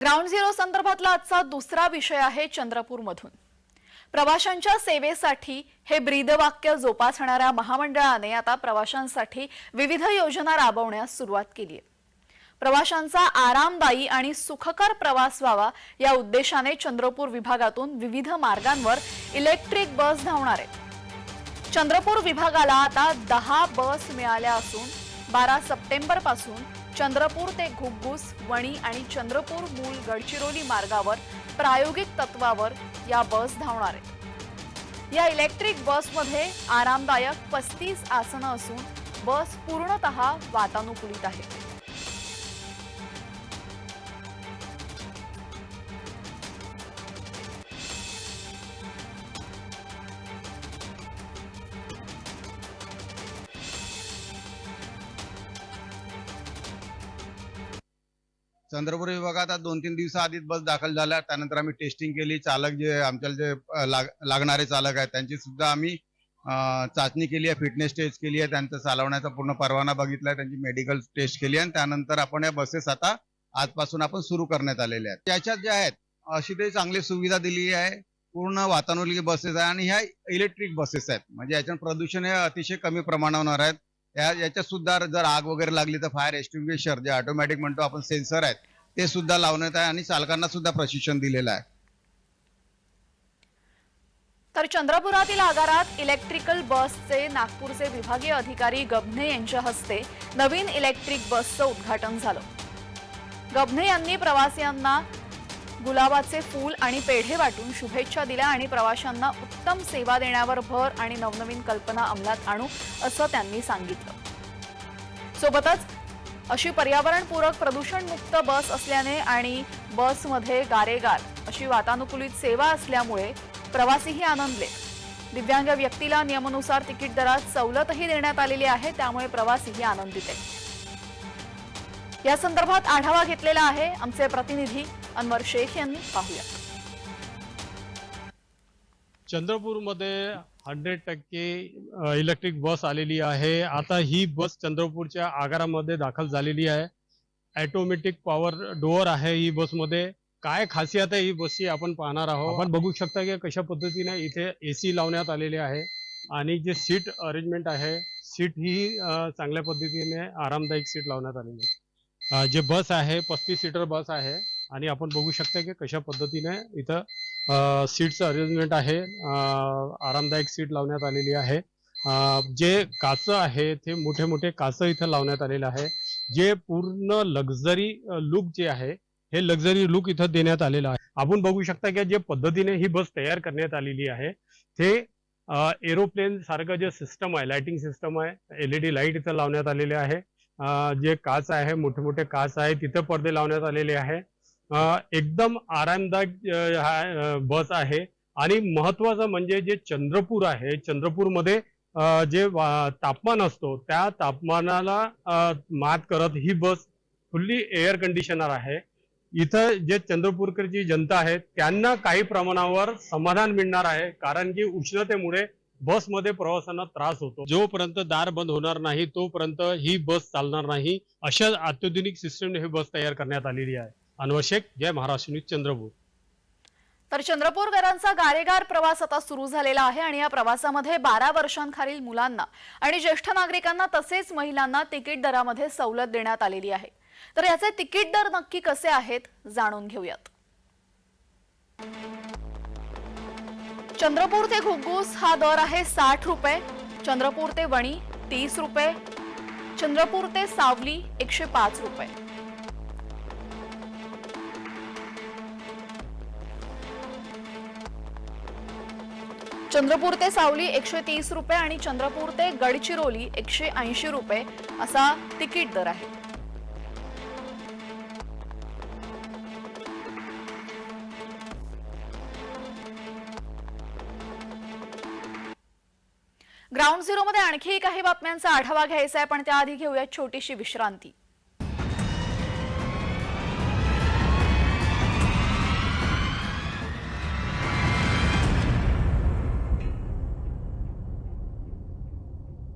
Ground zero संदर्भातला आजचा दुसरा विषय आहे चंद्रपूरमधून. प्रवाशांच्या सेवेसाठी हे ब्रीदवाक्य जोपासणाऱ्या महामंडळाने आता प्रवाशांसाठी विविध योजना राबवण्यास सुरुवात केली आहे. प्रवाशांचा आरामदायी आणि सुखकर प्रवास व्हावा या उद्देशाने चंद्रपूर विभागातून विविध मार्गांवर इलेक्ट्रिक बस धावणार आहेत चंद्रपूर विभागाला आता दहा बस मिळाल्या असून बारा सप्टेंबरपासून चंद्रपूर ते घुग्गुस वणी आणि चंद्रपूर मूल गडचिरोली मार्गावर प्रायोगिक तत्वावर या बस धावणार आहेत. या इलेक्ट्रिक बसमध्ये आरामदायक पस्तीस आसनं असून बस पूर्णतः वातानुकूलित आहे. चंद्रपूर विभागात आज दोन तीन दिवसाआधीच बस दाखल झाल्या. त्यानंतर आम्ही टेस्टिंग केली. चालक जे आमच्याला जे लाग- लागणारे चालक आहेत त्यांची सुद्धा आम्ही चाचणी केली आहे फिटनेस टेस्ट केली आहे. त्यांचा चालवण्याचा पूर्ण परवाना बघितलाय त्यांची मेडिकल टेस्ट केली आहे. आणि त्यानंतर आपण या बसेस आता आजपासून आपण सुरू करण्यात आलेल्या आहेत. त्याच्यात जे आहेत अशी ते चांगली सुविधा दिली आहे. पूर्ण वातानुकूलित बसेस आहे आणि ह्या इलेक्ट्रिक बसेस आहेत. म्हणजे याच्यात प्रदूषण हे अतिशय कमी प्रमाणावर आहेत. या याच्यात सुद्धा जर आग वगैरे लागली तर फायर एक्स्टिंग्विशर जे ऑटोमॅटिक म्हणतो आपण सेन्सर आहेत ते सुद्धा लावण्यात आहे आणि चालकांना सुद्धा प्रशिक्षण दिलेलं आहे. तर चंद्रपुरातील आगारात इलेक्ट्रिकल बसचे नागपूरचे विभागीय अधिकारी गभने यांच्या हस्ते नवीन इलेक्ट्रिक बसचं उद्घाटन झालं. गभने यांनी प्रवासियांना गुलाबाचे फूल आणि पेढे वाटून शुभेच्छा दिल्या आणि प्रवाशांना उत्तम सेवा देण्यावर भर आणि नवनवीन कल्पना अंमलात आणू असं त्यांनी सांगितलं. सोबतच अशी पर्यावरणपूरक प्रदूषणमुक्त बस असल्याने आणि बसमध्ये गारेगार अशी वातानुकूलित सेवा असल्यामुळे प्रवासीही आनंदले. दिव्यांग व्यक्तीला नियमानुसार तिकीट दरात सवलतही देण्यात आलेली आहे त्यामुळे प्रवासीही आनंदित. आहे या संदर्भात आढावा घेतलेला आहे आमचे प्रतिनिधी अनवर शेख यांनी पाहूया. चंद्रपूरमध्ये हंड्रेड टक्के इलेक्ट्रिक बस आलेली आहे. आता ही बस चंद्रपूरच्या आगारामध्ये दाखल झालेली आहे. ऑटोमॅटिक पॉवर डोअर आहे ही बसमध्ये काय खासियत आहे ही बसची आपण पाहणार आहोत. आपण बघू शकता की कशा पद्धतीने इथे एसी लावण्यात आलेले आहे. आणि जे सीट अरेंजमेंट आहे सीट ही चांगल्या पद्धतीने आरामदायक सीट लावण्यात आलेली आहे. जे बस आहे पस्तीस सीटर बस आहे. आणि आपण बघू शकता की कशा पद्धतीने इथं सीटचं अरेंजमेंट आहे. आरामदायक सीट लावण्यात आलेली आहे. जे काच आहे ते मोठे मोठे काच इथं लावण्यात आलेले आहे. जे पूर्ण लक्झरी लुक जे आहे हे लक्झरी लुक इथं देण्यात आलेलं आहे. आपण बघू शकता की जे पद्धतीने ही बस तयार करण्यात आलेली आहे ते एरोप्लेन सारखं जे सिस्टम आहे लाइटिंग सिस्टम आहे एलईडी लाइट इथं लावण्यात आलेले आहे. जे काच आहे मोठे मोठे काच आहे तिथं पडदे लावण्यात आलेले आहे. एकदम आरामदायक हा बस आहे. आणि महत्वाचं म्हणजे जे चंद्रपूर आहे चंद्रपूरमध्ये जे तापमान असतो त्या तापमानाला मात करत ही बस फुल्ली एअर कंडिशनर आहे. इथं जे चंद्रपूरकरची जनता आहे त्यांना काही प्रमाणावर समाधान मिळणार आहे कारण की उष्णतेमुळे बसमध्ये प्रवासांना त्रास होतो. जोपर्यंत दार बंद होणार नाही तोपर्यंत ही बस चालणार नाही. अशा अत्याधुनिक सिस्टमने ही बस तयार करण्यात आलेली आहे. अनवर शेख जय महाराष्ट्र न्यूज चंद्रपूर. तर चंद्रपूरकरांचा गारेगार प्रवास आता सुरू झालेला आहे आणि या प्रवासामध्ये बारा वर्षांखालील मुलांना आणि ज्येष्ठ नागरिकांना तसेच महिलांना तिकीट दरामध्ये सवलत देण्यात आलेली आहे. तर याचे तिकीट दर नक्की कसे आहेत जाणून घेऊयात. चंद्रपूर ते घुग्गूस हा दर आहे साठ रुपये चंद्रपूर ते वणी तीस रुपये चंद्रपूर ते सावली एकशे पाच रुपये. चंद्रपूर ते सावली एकशे तीस रुपये आणि चंद्रपूर ते गडचिरोली एकशे ऐंशी रुपये असा तिकीट दर आहे. ग्राउंड झिरो मध्ये आणखी काही बातम्यांचा आढावा घ्यायचा आहे पण त्याआधी घेऊया छोटीशी विश्रांती.